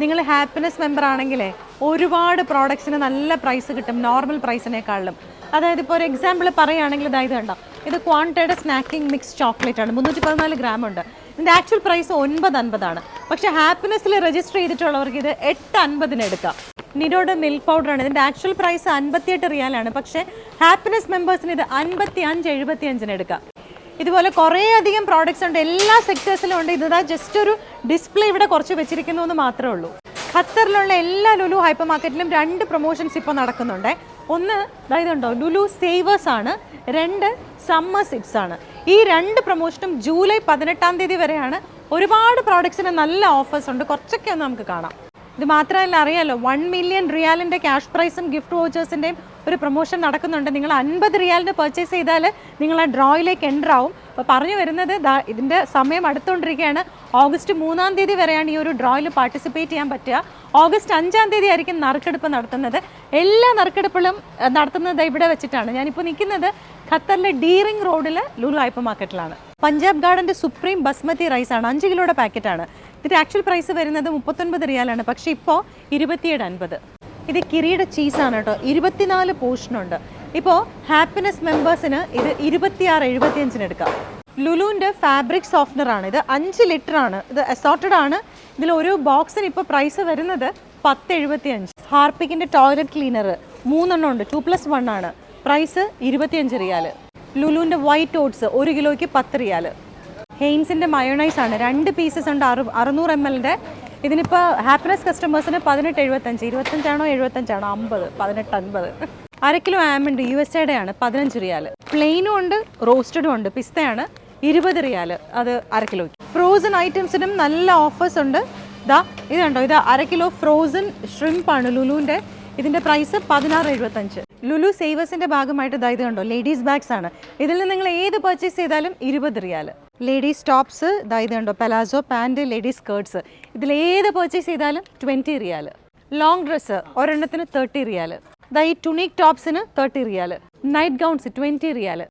നിങ്ങൾ happiness member ആണെങ്കിലേ ഒരുപാട് പ്രോഡക്ട്സിന് നല്ല പ്രൈസ് കിട്ടും നോർമൽ പ്രൈസിനേക്കാളും അതായത് ഇപ്പോൾ ഒരു എക്സാമ്പിൾ പറയുകയാണെങ്കിൽ ഇതായത് കണ്ടോ ഇത് ക്വാണ്ടയുടെ സ്നാക്കിംഗ് മിക്സ് ചോക്ലേറ്റ് ആണ് മുന്നൂറ്റി പതിനാല് ഗ്രാം ഉണ്ട്. ഇതിന്റെ ആക്ച്വൽ പ്രൈസ് ഒൻപത് അൻപതാണ്. പക്ഷേ ഹാപ്പിനെസ്സിൽ രജിസ്റ്റർ ചെയ്തിട്ടുള്ളവർക്ക് ഇത് എട്ട് അൻപതിന് എടുക്കാം. നിരോഡ് മിൽക്ക് പൗഡറാണ് ഇതിന്റെ ആക്ച്വൽ പ്രൈസ് അൻപത്തിയെട്ട് റിയാലാണ് പക്ഷേ ഹാപ്പിനെസ് മെമ്പേഴ്സിന് ഇത് അൻപത്തി അഞ്ച് എഴുപത്തി അഞ്ചിന് എടുക്കാം. ഇതുപോലെ കുറേ അധികം പ്രോഡക്റ്റ്സ് ഉണ്ട്. എല്ലാ സെക്ടേഴ്സിലും ഉണ്ട്. ഇതാ ജസ്റ്റ് ഒരു ഡിസ്പ്ലേ ഇവിടെ കുറച്ച് വെച്ചിരിക്കുന്നു എന്ന് മാത്രമേ ഉള്ളൂ. ഖത്തറിലുള്ള എല്ലാ ലുലു ഹൈപ്പർ മാർക്കറ്റിലും രണ്ട് പ്രൊമോഷൻസ് ഇപ്പോൾ നടക്കുന്നുണ്ട്. ഒന്ന് ഇതായതുണ്ടോ ലുലു സേവേഴ്സ് ആണ്. രണ്ട് സമ്മർ സിപ്സ് ആണ്. ഈ രണ്ട് പ്രൊമോഷനും ജൂലൈ പതിനെട്ടാം തീയതി വരെയാണ് ഒരുപാട് പ്രോഡക്ട്സിന് നല്ല ഓഫേഴ്സ് ഉണ്ട്. കുറച്ചൊക്കെ ഒന്ന് നമുക്ക് കാണാം. ഇത് മാത്രമല്ല അറിയാലോ വൺ മില്യൺ റിയാലിന്റെ ക്യാഷ് പ്രൈസും ഗിഫ്റ്റ് വോച്ചേഴ്സിന്റെയും ഒരു പ്രൊമോഷൻ നടക്കുന്നുണ്ട്. നിങ്ങൾ അൻപത് റിയാലിന് പർച്ചേസ് ചെയ്താൽ നിങ്ങൾ ആ ഡ്രോയിലേക്ക് എന്റർ ആവും. അപ്പോൾ പറഞ്ഞു വരുന്നത് ഇതിന്റെ സമയം അടുത്തുകൊണ്ടിരിക്കുകയാണ്. ഓഗസ്റ്റ് മൂന്നാം തീയതി വരെയാണ് ഈ ഒരു ഡ്രോയിൽ പാർട്ടിസിപ്പേറ്റ് ചെയ്യാൻ പറ്റുക. ഓഗസ്റ്റ് അഞ്ചാം തീയതി ആയിരിക്കും നറുക്കെടുപ്പ് നടത്തുന്നത്. എല്ലാ നറുക്കെടുപ്പുകളും നടത്തുന്നത് ഇവിടെ വെച്ചിട്ടാണ്. ഞാനിപ്പോൾ നിൽക്കുന്നത് ഖത്തറിലെ ഡീറിംഗ് റോഡിൽ ലുലു ഹൈപ്പർ മാർക്കറ്റിലാണ്. പഞ്ചാബ് ഗാർഡന്റെ സുപ്രീം ബസ്മതി റൈസ് ആണ്. അഞ്ച് കിലോയുടെ പാക്കറ്റാണ് ഇതിന്റെ ആക്ച്വൽ പ്രൈസ് വരുന്നത് മുപ്പത്തൊൻപത് റിയാലാണ്. പക്ഷേ ഇപ്പോൾ ഇരുപത്തിയേഴ് അൻപത്. ഇത് കിരീട ചീസാണ് കേട്ടോ. ഇരുപത്തിനാല് പോർഷനുണ്ട് ഇപ്പോൾ ഹാപ്പിനെസ് മെമ്പേഴ്സിന് ഇത് ഇരുപത്തിയാറ് എഴുപത്തിയഞ്ചിന് എടുക്കാം. ലുലുവിന്റെ ഫാബ്രിക് സോഫ്റ്റ്നർ ആണ്. ഇത് അഞ്ച് ലിറ്റർ ആണ്. ഇത് അസോർട്ടഡ് ആണ്. ഇതിൽ ഒരു ബോക്സിന് ഇപ്പോൾ പ്രൈസ് വരുന്നത് പത്ത് എഴുപത്തി അഞ്ച് ഹാർപ്പിക്കിന്റെ ടോയ്ലറ്റ് ക്ലീനർ മൂന്നെണ്ണം ഉണ്ട്. ടു പ്ലസ് വൺ ആണ്. പ്രൈസ് ഇരുപത്തിയഞ്ച് റിയാൽ. ലുലുവിന്റെ വൈറ്റ് ഓട്സ് ഒരു കിലോയ്ക്ക് പത്ത് റിയാൽ. ഹെയിൻസിന്റെ മയോണൈസ് ആണ്. രണ്ട് പീസസ് ഉണ്ട്. അറു അറുന്നൂറ് എം എല്ലിന്റെ ഇതിനിപ്പോൾ ഹാപ്പിനെസ് കസ്റ്റമേഴ്സിന് പതിനെട്ട് എഴുപത്തഞ്ച് ഇരുപത്തഞ്ചാണോ എഴുപത്തഞ്ചാണോ? അമ്പത് പതിനെട്ട് അൻപത്. അര കിലോ ആമണ്ട് യു എസ് എയുടെ ആണ് പതിനഞ്ച് റിയാൽ പ്ലെയിനും ഉണ്ട് റോസ്റ്റഡും ഉണ്ട് പിസ്തയാണ് ഇരുപത് റിയാൽ അത് അര കിലോയ്ക്ക്. ഫ്രോസൺ ഐറ്റംസിനും നല്ല ഓഫേഴ്സ് ഉണ്ട്. ഇതാ ഇത് കണ്ടോ ഇത് അര കിലോ ഫ്രോസൺ ഷ്രിംപ് ആണ് ലുലുവിന്റെ ഇതിന്റെ പ്രൈസ് പതിനാറ് എഴുപത്തഞ്ച്. ലുലു സേവേഴ്സിന്റെ ഭാഗമായിട്ട് ഇതായത് കണ്ടോ ലേഡീസ് ബാഗ്സ് ആണ്. ഇതിൽ നിന്ന് നിങ്ങൾ ഏത് പർച്ചേസ് ചെയ്താലും ഇരുപത് റിയാൽ. ലേഡീസ് ടോപ്സ് ഇതായത് കണ്ടോ പെലാസോ പാന്റ് ലേഡീസ് സ്കേർട്സ് ഇതിൽ ഏത് പർച്ചേസ് ചെയ്താലും ട്വന്റി റിയാൽ. ലോങ് ഡ്രസ്സ് ഒരെണ്ണത്തിന് തേർട്ടി റിയാൽ. ഇതാ ഈ tunic ടോപ്സിന് thirty riyal. Night gowns twenty riyal.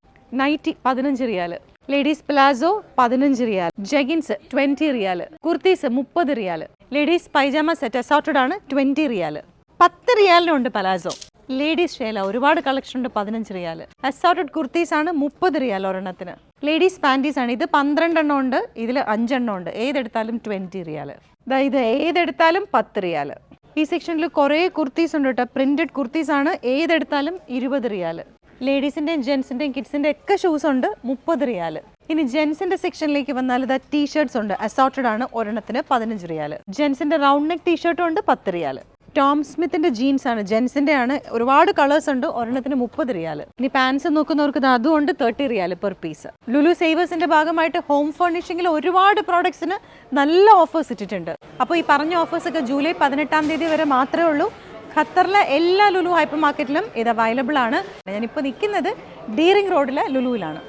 Nighty പതിനഞ്ച് റിയാൽ. ലേഡീസ് പ്ലാസോ പതിനഞ്ച് റിയാൽ. ജഗിൻസ് ട്വന്റി റിയാൽ. കുർത്തീസ് മുപ്പത് റിയാൽ. ലേഡീസ് പൈജാമ സെറ്റ് അസോർട്ടഡ് ആണ് ട്വന്റി റിയാൽ. പത്ത് റിയാലിനുണ്ട് പലാസോ. ലേഡീസ് ഷേല ഒരുപാട് കളക്ഷൻ ഉണ്ട് പതിനഞ്ച് റിയാൽ അസോർട്ടഡ് കുർത്തീസ് ആണ് മുപ്പത് റിയാൽ ഒരെണ്ണത്തിന്. ലേഡീസ് പാന്റീസ് ആണ് ഇത് പന്ത്രണ്ടെണ്ണം ഉണ്ട് ഇതിൽ അഞ്ചെണ്ണം ഉണ്ട്. ഏതെടുത്താലും ട്വന്റി റിയാൽ ഇത് ഏതെടുത്താലും പത്ത് റിയാൽ ഈ സെക്ഷനിൽ കുറേ കുർത്തീസ് ഉണ്ട് കേട്ടോ. പ്രിന്റഡ് കുർത്തീസ് ആണ് ഏതെടുത്താലും ഇരുപത് റിയാൽ ലേഡീസിന്റെയും ജെൻസിന്റെയും കിഡ്സിന്റെ ഒക്കെ ഷൂസ് ഉണ്ട് മുപ്പത് റിയാൽ ഇനി ജെൻസിന്റെ സെക്ഷനിലേക്ക് വന്നാൽ ഇതാ ടീഷർട്ട്സ് ഉണ്ട് അസോർട്ടഡ് ആണ് ഒരെണ്ണത്തിന് പതിനഞ്ച് റിയാൽ ജെൻസിന്റെ റൗണ്ട് നെക്ക് ടീഷർട്ടും ഉണ്ട് പത്ത് റിയാൽ ടോം സ്മിത്തിന്റെ ജീൻസ് ആണ്. ജെൻസിന്റെ ആണ്. ഒരുപാട് കളേഴ്സ് ഉണ്ട്. ഒരെണ്ണത്തിന് മുപ്പത് റിയാൽ ഇനി പാൻസ് നോക്കുന്നവർക്ക് അതുകൊണ്ട് തേർട്ടി റിയാൽ പെർ പീസ് ലുലു സേവേഴ്സിന്റെ ഭാഗമായിട്ട് ഹോം ഫർണിഷിംഗിൽ ഒരുപാട് പ്രോഡക്ട്സിന് നല്ല ഓഫേഴ്സ് ഇട്ടിട്ടുണ്ട്. അപ്പോൾ ഈ പറഞ്ഞ ഓഫേഴ്സ് ഒക്കെ ജൂലൈ പതിനെട്ടാം തീയതി വരെ മാത്രമേ ഉള്ളൂ. ഖത്തറിലെ എല്ലാ ലുലു ഹൈപ്പർ മാർക്കറ്റിലും ഇത് അവൈലബിൾ ആണ്. ഞാനിപ്പോൾ നിൽക്കുന്നത് ഡീറിംഗ് റോഡിലെ ലുലുവിലാണ്.